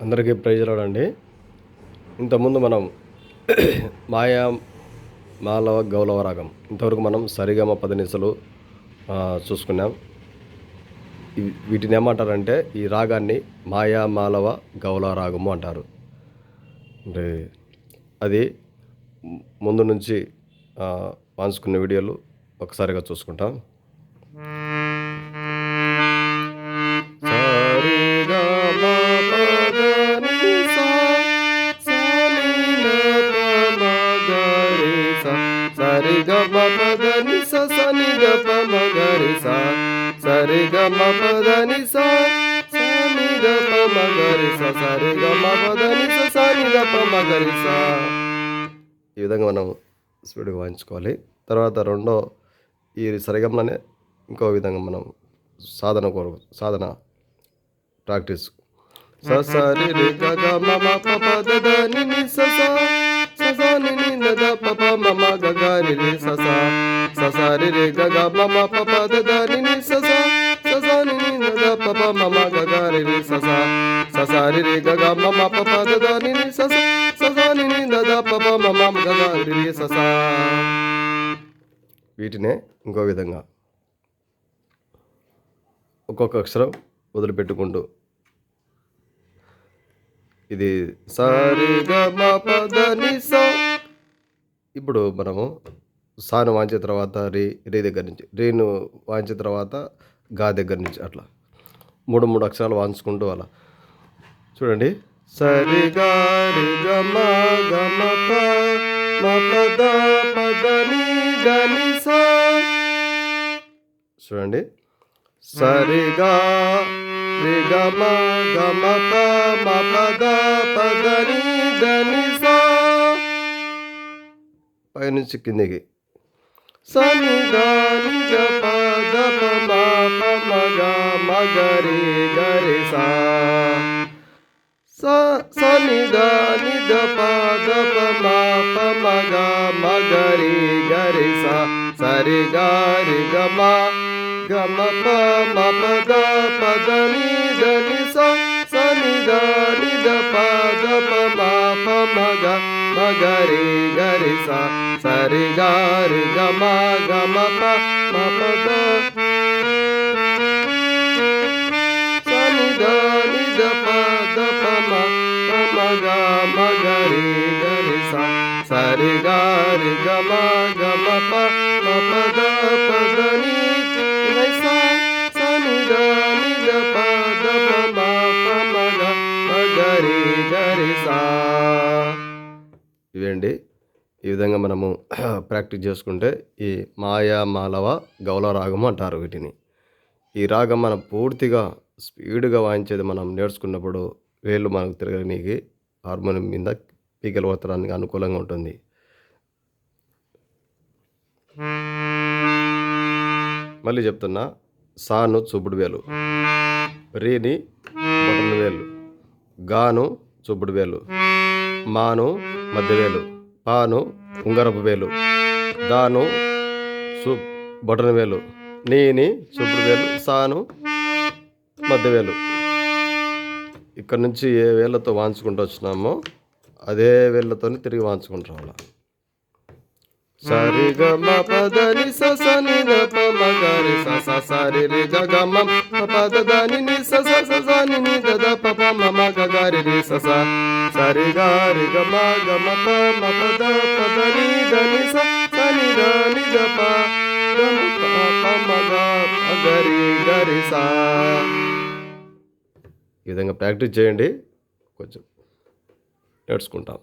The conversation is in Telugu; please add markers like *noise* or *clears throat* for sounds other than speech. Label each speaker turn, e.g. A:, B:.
A: అందరికీ ప్రైజ్ రాడండి ఇంతకుముందు మనం *clears throat* మాయా మాలవ గౌలవ రాగం. ఇంతవరకు మనం సరిగమ పదనిసలు చూసుకున్నాం. వీటిని ఏమంటారంటే ఈ రాగాన్ని మాయా మాలవ గౌలవ రాగము అంటారు. అంటే అది ముందు నుంచి ఆ, వీడియోలు ఒకసారిగా చూసుకుంటాం. సరి గ మ పద ని స స ని ద ప మ గ రి స. సరి గ మ పద ని స స ని ద ప మ గ రి స. సరి గ మ పద ని స స ని ద ప మ గ రి స. ఈ విధంగా మనం స్పీడ్గా వాయించుకోవాలి. తర్వాత రెండో ఈ సరిగమలోనే ఇంకో విధంగా మనం సాధన కోరు సాధన ప్రాక్టీస్. స గ గ మ మ ప ప ద ని ని స స స స ని ని ద రి రి ని ని రి వీటినే ఇంకో విధంగా ఒక్కొక్క అక్షరం వదిలిపెట్టుకుంటూ. ఇది సరి మ ఇప్పుడు మనము సాను వాంచిన తర్వాత రీ రీ దగ్గర నుంచి రీను వాంచిన తర్వాత గా దగ్గర నుంచి అట్లా. మూడు మూడు అక్షరాలు వాంచుకుంటూ అలా. చూడండి. సరి గా రి గ మ గ పద పద ని ద చూడండి. సరిగా రిగమ గ మ గ మ పద పద ని ద పైనుంచి కిందికి. సని ద ని ద ప మ గ రి గ రి స స సని ద ని ద ప ద ప మ ప మ గ మ గ రి గ రి స సరి గ రి గ మ గ మ ప మ ప ద ప ద ని ద ని స స ని ద ని ద ప ద ప మ ప మ గ మ గ రి గ రి స సరి గ రి గ మ గ మ ప మ రి గారి గమ గమ ప ప ద ప ద ని ని స ని ద ని ద ప ద ప మ ప మ గ మ గ రి గ రి ఇవేండి ఈ విధంగా మనము *clears throat* ప్రాక్టీస్ చేసుకుంటే ఈ మాయా మాలవ గౌల రాగము అంటారు వీటిని. ఈ రాగం మనం పూర్తిగా స్పీడ్గా వాయించేది మనం నేర్చుకున్నప్పుడు వేళ్ళు మనకు తిరగనీకి హార్మోనియం మీద పీకలు కొట్టడానికి అనుకూలంగా ఉంటుంది. మళ్ళీ చెప్తున్నా. సాను చూపుడు వేలు. రీని బొటన వేలు. గాను చూపుడు వేలు. మాను మధ్యవేలు పాను ఉంగరపు వేలు. దాను సు బొటన వేలు. నీని చూపుడు వేలు. సాను మధ్యవేలు ఇక్కడ నుంచి ఏ వేళ్ళతో వాంచుకుంటూ వచ్చినామో అదే వేళ్ళతోనే తిరిగి వాంచుకుంటాం రావాలి? సరి గ మ పద ని స స ని గ రి స స స రి గ గ మ ని ని స ని ని ద ద ప ప రి రి స స స గమ గ రి గ ప. మ ద ప ద ని స స ని ద ని ద ప ద మ ప ప గ మ గ స. ఈ విధంగా ప్రాక్టీస్ చేయండి. కొంచెం నేర్చుకుంటాం